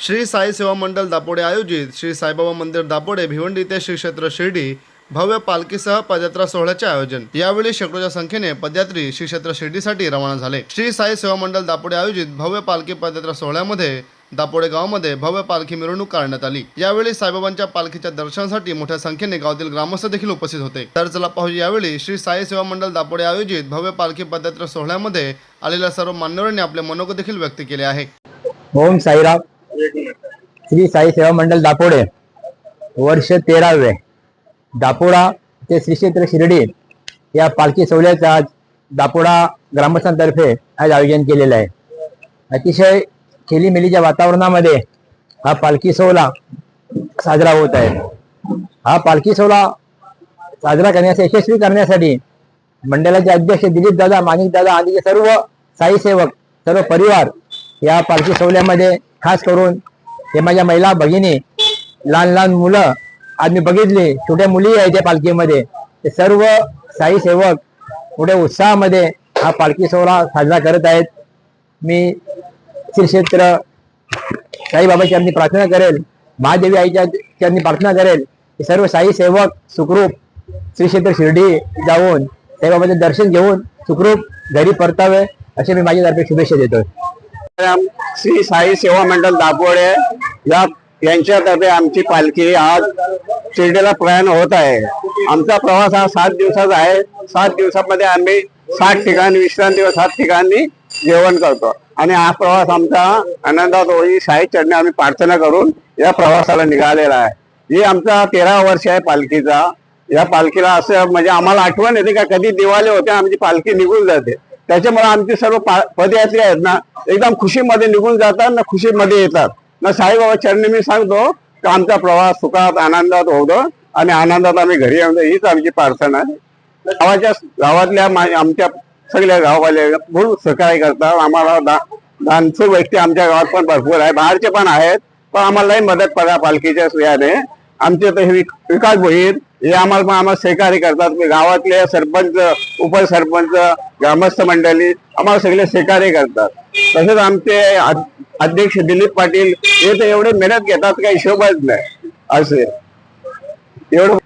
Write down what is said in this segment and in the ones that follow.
श्री साई सेवा मंडल दापोडे आयोजित श्री साईबाबा मंदिर दापोडे भिवंडी ते श्री क्षेत्र शिर्डी भव्य पालखीसह पदयात्रा सोहळ्याचे आयोजन. यावेळी शेकडोच्या संख्येने पदयात्री श्री क्षेत्र शिर्डीसाठी रवाना झाले. श्री साई सेवा मंडळ दापोडे आयोजित भव्य पालखी पदयात्रा सोहळ्यामध्ये दापोडे गावामध्ये भव्य पालखी मिरवणूक काढण्यात आली. यावेळी साईबाबांच्या पालखीच्या दर्शनासाठी मोठ्या संख्येने गावातील ग्रामस्थ देखील उपस्थित होते. तर चला पाहू यावेळी श्री साई सेवा मंडल दापोडे आयोजित भव्य पालखी पदयात्रा सोहळ्यामध्ये आलेल्या सर्व मान्यवरांनी आपले मनोगत देखील व्यक्त केले आहे. ओम साईराम. श्री साई सेवा मंडळ दापोडे वर्ष तेरावे. दापोडा ते श्री क्षेत्र शिर्डी या पालखी सोहळ्याचं आज दापोडा ग्रामस्थांतर्फे आज आयोजन केलेलं आहे. अतिशय खेलीमेलीच्या वातावरणामध्ये हा पालखी सोहळा साजरा होत आहे. हा पालखी सोहळा साजरा करण्यास यशस्वी करण्यासाठी मंडळाचे अध्यक्ष दिलीप दादा माणिक दादा आणि सर्व साईसेवक सर्व परिवार या पालखी सोहळ्यामध्ये खास करून हे माझ्या महिला भगिनी लहान लहान मुलं आज मी बघितली. छोट्या मुली आहेत त्या पालखीमध्ये. ते सर्व साई सेवक मोठ्या उत्साहामध्ये हा पालखी सोहळा साजरा करत आहेत. मी श्री क्षेत्र साईबाबाची आम्ही प्रार्थना करेल. महादेवी आईच्या चरणी प्रार्थना करेल. की सर्व साई सेवक सुखरूप श्री क्षेत्र शिर्डी जाऊन साईबाबाचे दर्शन घेऊन सुखरूप घरी परतावे असे मी माझ्यातर्फे शुभेच्छा देतोय. श्री साई सेवा मंडळ दापोडे या यांच्यातर्फे आमची पालखी आज शिर्डीला प्रयाण होत आहे. आमचा प्रवास हा सात दिवसाचा आहे. सात दिवसामध्ये आम्ही सात ठिकाणी विश्रांती व सात ठिकाणी जेवण करतो. आणि हा प्रवास आमचा आनंदात होई साई चढणे आम्ही प्रार्थना करून या प्रवासाला निघालेला आहे. ही आमचा तेरा वर्ष आहे पालखीचा. या पालखीला असं म्हणजे आम्हाला आठवण येते का? कधी दिवाळी होते आमची पालखी निघून जाते. त्याच्यामुळे आमची सर्व पा- पदयात्री आहेत ना एकदम खुशीमध्ये निघून जातात ना खुशीमध्ये येतात. ना साईबाबा चरणी मी सांगतो की आमचा प्रवास सुखात आनंदात होतो आणि आनंदात आम्ही घरी येऊन हीच आमची प्रार्थना आहे. गावाच्या गावातल्या मा- आमच्या सगळ्या गाववाले भरपूर सहकार्य करतात. आम्हाला दा दानशूर व्यक्ती आमच्या गावात पण भरपूर आहे बाहेरचे पण आहेत पण आम्हालाही मदत पडा पालखीच्या याने आमचे तर हे विक- विकास भोईर हे आम्हाला पण आम्हाला सहकार्य करतात. गावातले सरपंच उपसरपंच ग्रामस्थ मंडळी आम्हाला सगळे सहकार्य करतात. तसेच आमचे अध्यक्ष दिलीप पाटील हे तर एवढे मेहनत घेतात काही हिशोबच नाही. असे. एवढं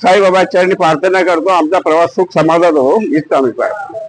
साईबाबा चरणी प्रार्थना करतो. आमचा प्रवास सुख समाजात हो हीच आम्ही पाहतो